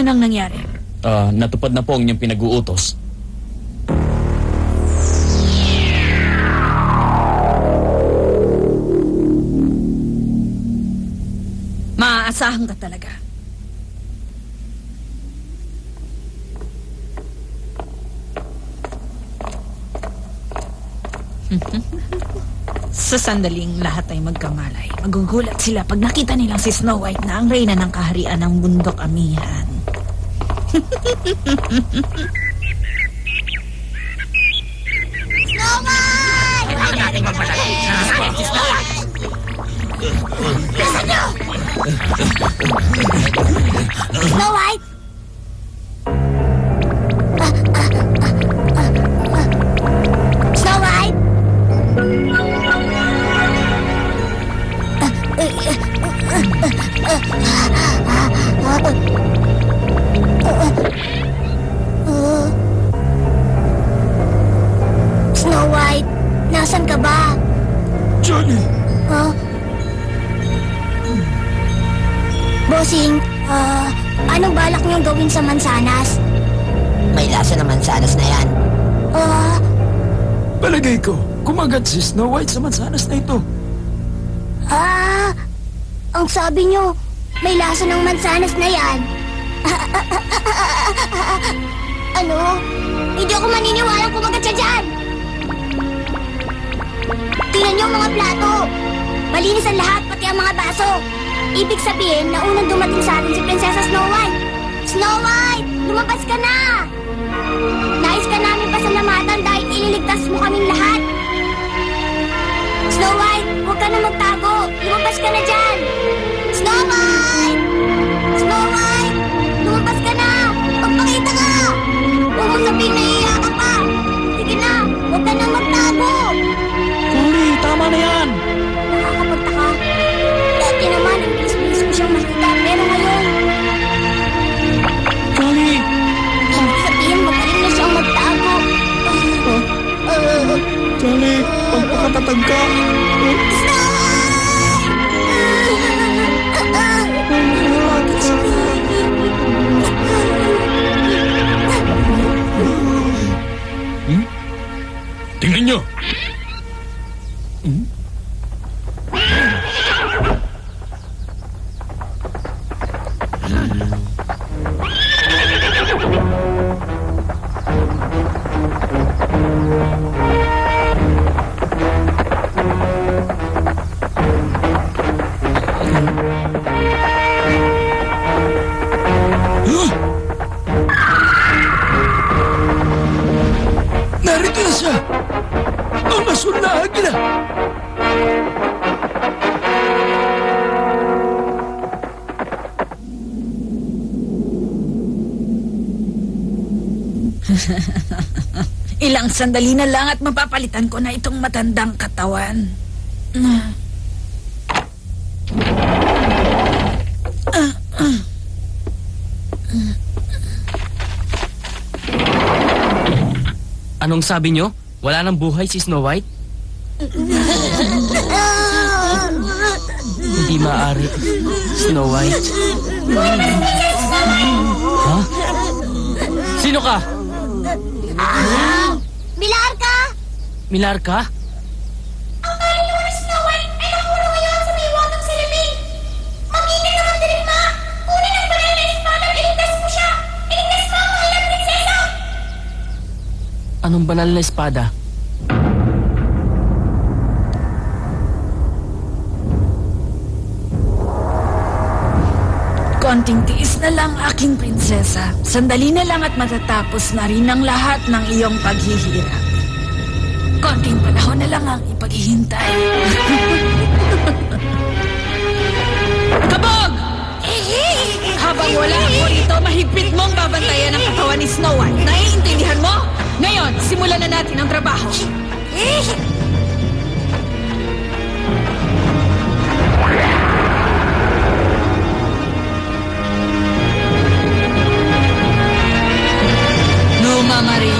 Ano nang nangyari? Ah, natupad na po ang inyong pinag-uutos. Maaasahan ka talaga. Sa sandaling lahat ay magkamalay. Magugulat sila pag nakita nilang si Snow White na ang reyna ng kaharian ng bundok amihan. Snow ơi Wala na rin mamalaki Sakit si Snow Bilisan nyo Snow White. Snow White. Ah niyong gawin sa mansanas? May lasa ng mansanas na yan. Ah, Palagay ko, kumagat si Snow White sa mansanas na ito. ah, ang sabi niyo, may lasa ng mansanas na yan. ano? Hindi ako maniniwala kumagat siya dyan. Tingnan niyo ang mga plato. Malinis ang lahat, pati ang mga baso. Ibig sabihin na unang dumating sa atin si Prinsesa Snow White. Snow White, lumabas ka na! Nais ka namin pasalamatan dahil ililigtas mo kaming lahat. Snow White, huwag ka na magtago. Lumabas ka na dyan. Snow White! Snow White! Lumabas ka na! Magpakita ka! Huwag mo sabihin na Ilang sandali na lang at mapapalitan ko na itong matandang katawan. Ah. Anong sabi nyo? Wala nang buhay si Snow White? Hindi maaari. Snow White. Ha? Sino ka? Ka! Milar ka? Ang kaluluwa ng Snow White ay nakulong ngayon sa may wagang silibing. Magitin naman din ma! Kunin ang banal na espada at iligtas mo siya! Iligtas mo ang mahal prinsesa! Anong banal na espada? Konting tiis na lang, aking prinsesa. Sandali na lang at matatapos na rin ang lahat ng iyong paghihirap. Panahon na lang ang ipaghihintay. Kabog! Habang wala ako rito, mahigpit mong babantayan ang katawan ni Snow White. Naiintindihan mo? Ngayon, simulan na natin ang trabaho. Numa mariligi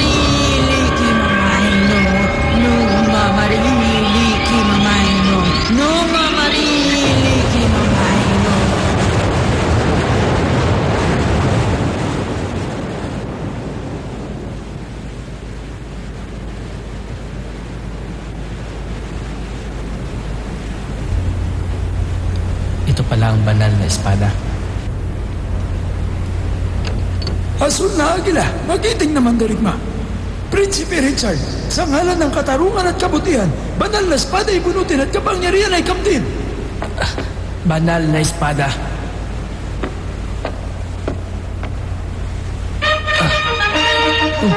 espada. Asul na agila, magiting naman darigma. Prinsipe Richard, sa ngalan ng katarungan at kabutihan, banal na espada ibunutin at kapangyarihan ay kamtin. Banal na espada. Ah. Uh.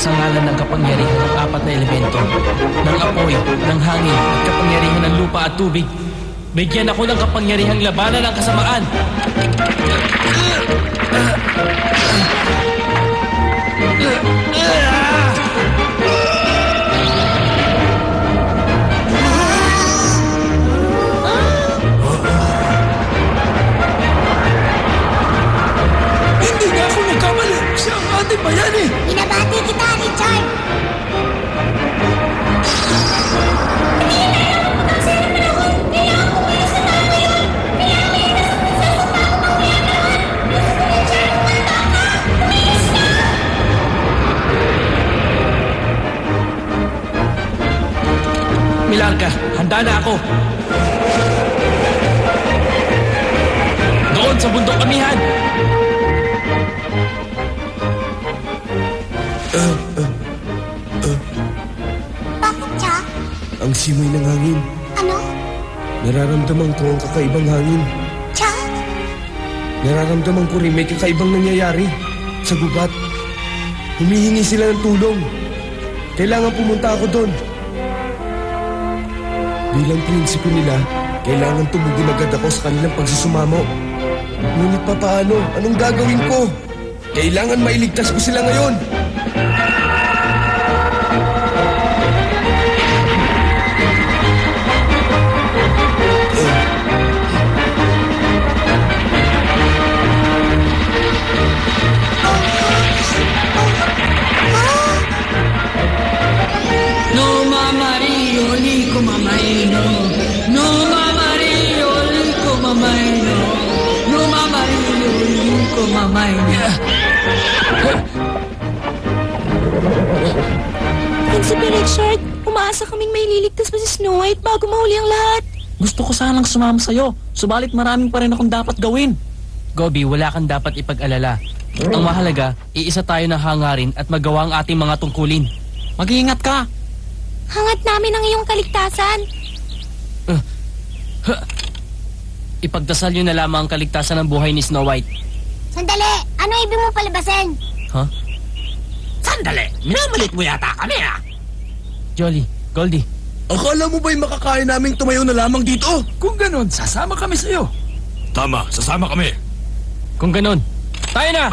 Sa ngalan ng kapangyarihan ng apat na elemento, ng apoy, ng hangin, at kapangyarihan ng lupa at tubig, bigyan ako ng kapangyarihang labanan ng kasamaan. Hindi nga ako nagkamali. Siya ang ating bayani. Binabati kita, Richard! Milarka, handa na ako. Doon sa bundok amihan. Bakit siya? Ang simoy ng hangin. Ano? Nararamdaman ko ang kakaibang hangin. Siya? Nararamdaman ko rin may kakaibang nangyayari sa gubat. Humihingi sila ng tulong. Kailangan pumunta ako doon. Bilang prinsipo nila, kailangan tumugon agad ako sa kanilang pagsusumamo. Ngunit papaano? Anong gagawin ko? Kailangan mailigtas ko sila ngayon. Gusto ko sanang sumama sa'yo. Subalit maraming pa rin akong dapat gawin. Gobi, wala kang dapat ipag-alala. Ang mahalaga, iisa tayo ng hangarin at magawa ang ating mga tungkulin. Mag-iingat ka. Hangat namin ang iyong kaligtasan. Ipagdasal nyo na lamang ang kaligtasan ng buhay ni Snow White. Sandali! Ano ibig mo palabasin? Ha? Sandali, minamalit mo yata kami ah. Jolly, Goldie, Akala mo ba'y makakaya naming tumayo na lamang dito? Kung ganon, sasama kami sa iyo. Tama, sasama kami. kung ganun, tayo na!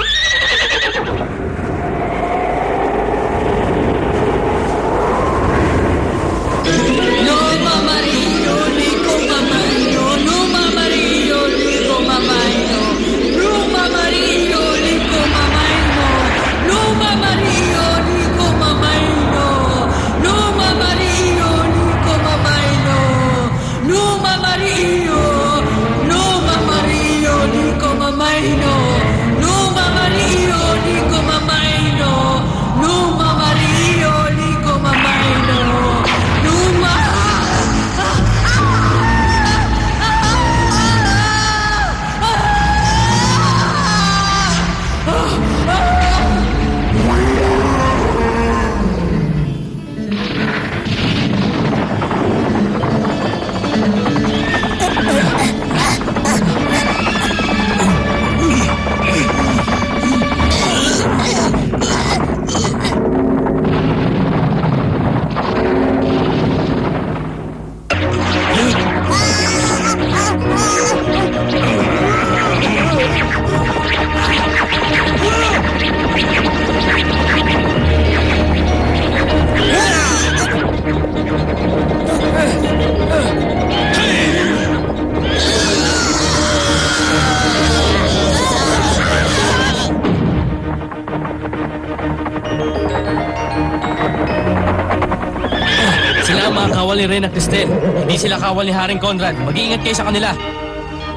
Cristel. Hindi sila kawal ni Haring Conrad. Mag-iingat kayo sa kanila.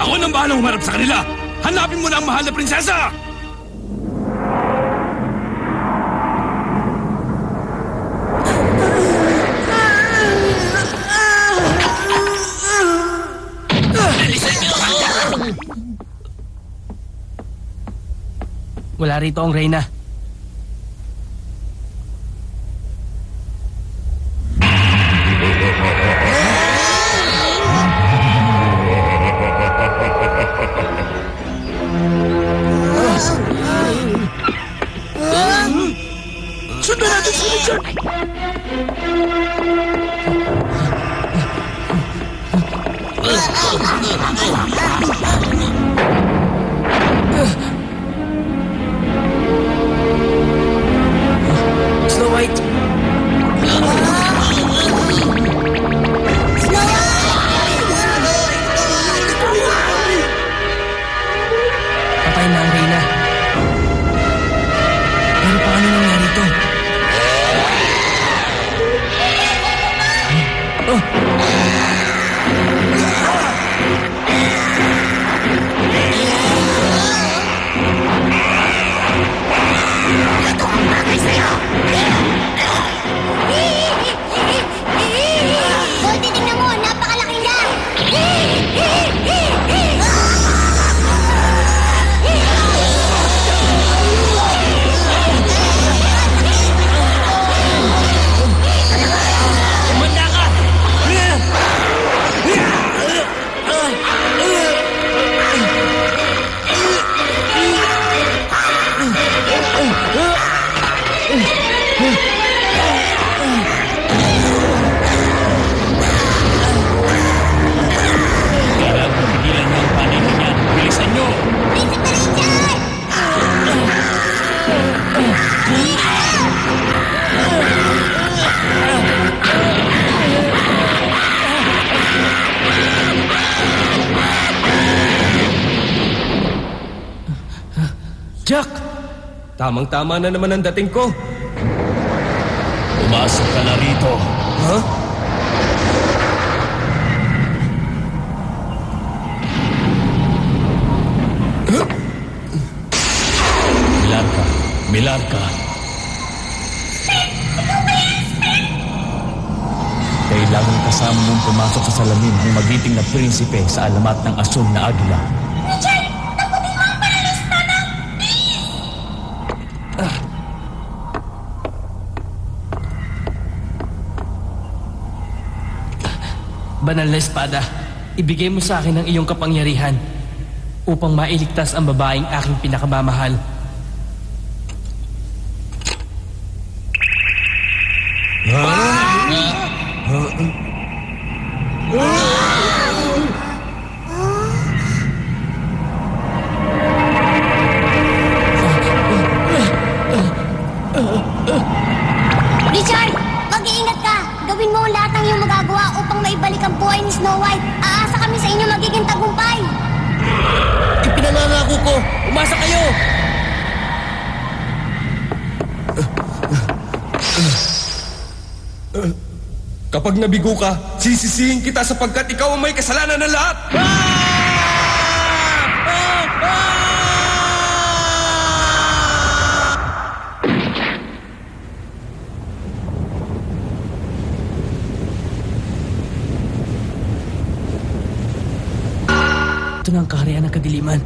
Ako nang bahalang humarap sa kanila. Hanapin mo na ang mahal na prinsesa! Wala rito ang Reyna. Tamang-tama na naman ang dating ko. Pumasok ka na rito. Ha? Milarka. Milarka. Kailangan kasama mong pumasok sa salamin ng magiting na prinsipe sa alamat ng asul na agila. Banal na espada, ibigay mo sa akin ang iyong kapangyarihan upang mailigtas ang babaeng aking pinakamamahal. Richard, Kapag nabigo ka, sisisihin kita sapagkat ikaw ang may kasalanan ng lahat. Ito na ang kaharian ng kadiliman.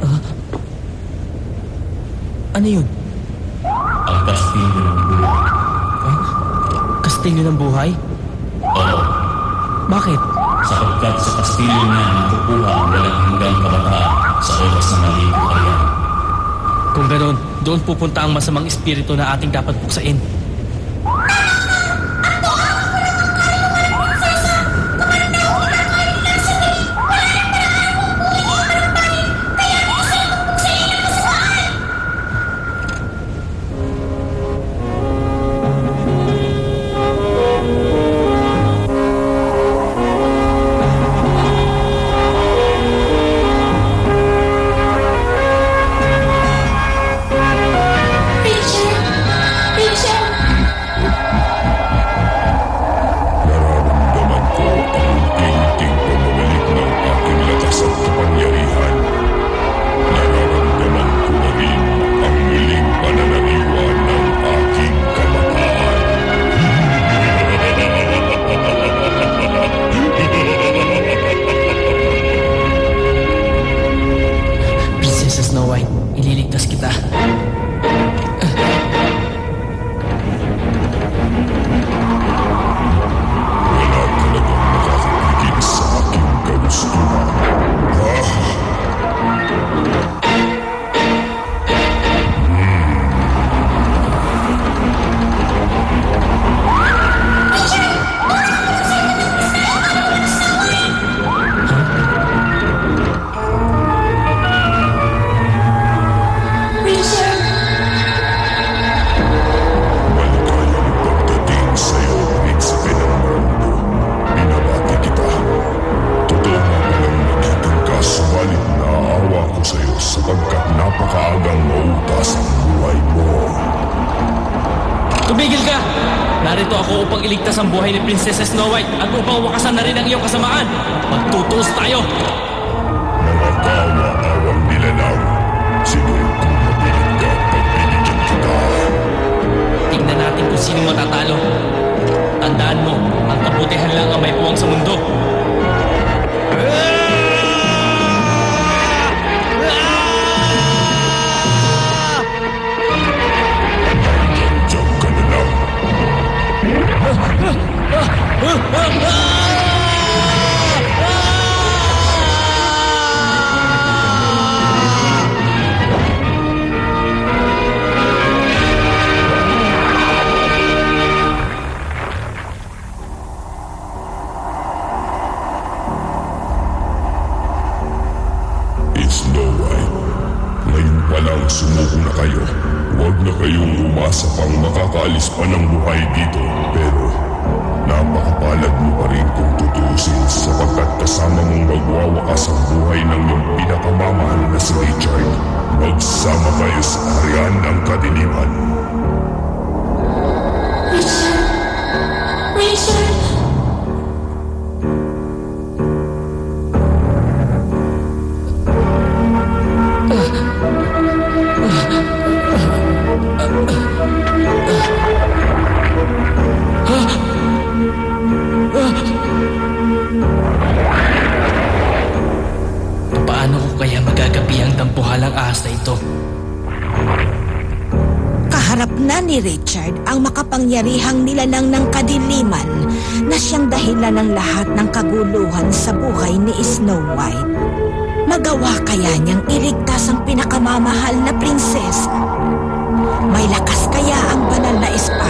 Ah? Ano yun? Ang kastilyo ng buhay. Kastilyo ng buhay? Oo, Bakit? sapagkat sa kastilyo niya nakukuha ang walang hanggang kabataan sa oras na maligo ka riyan. Kung ganon, doon pupunta ang masamang espiritu na ating dapat buksain. sapagkat napakaagang mautas ang buhay mo. Tumigil ka! Narito ako upang iligtas ang buhay ni Prinsesa Snow White at upang wakasan na rin ang iyong kasamaan. Magtutuos tayo! Nangagawa awang nilalang. Sige, kung mabilig ka, pagbibigyan kita. Tingnan natin kung sino matatalo. Tandaan mo, ang kabutihan lang ang may puwang sa mundo. Ang dampuhalang ahas na ito? Kaharap na ni Richard ang makapangyarihang nilanang ng kadiliman na siyang dahilan ng lahat ng kaguluhan sa buhay ni Snow White. Magawa kaya niyang iligtas ang pinakamamahal na prinsesa? May lakas kaya ang banal na espada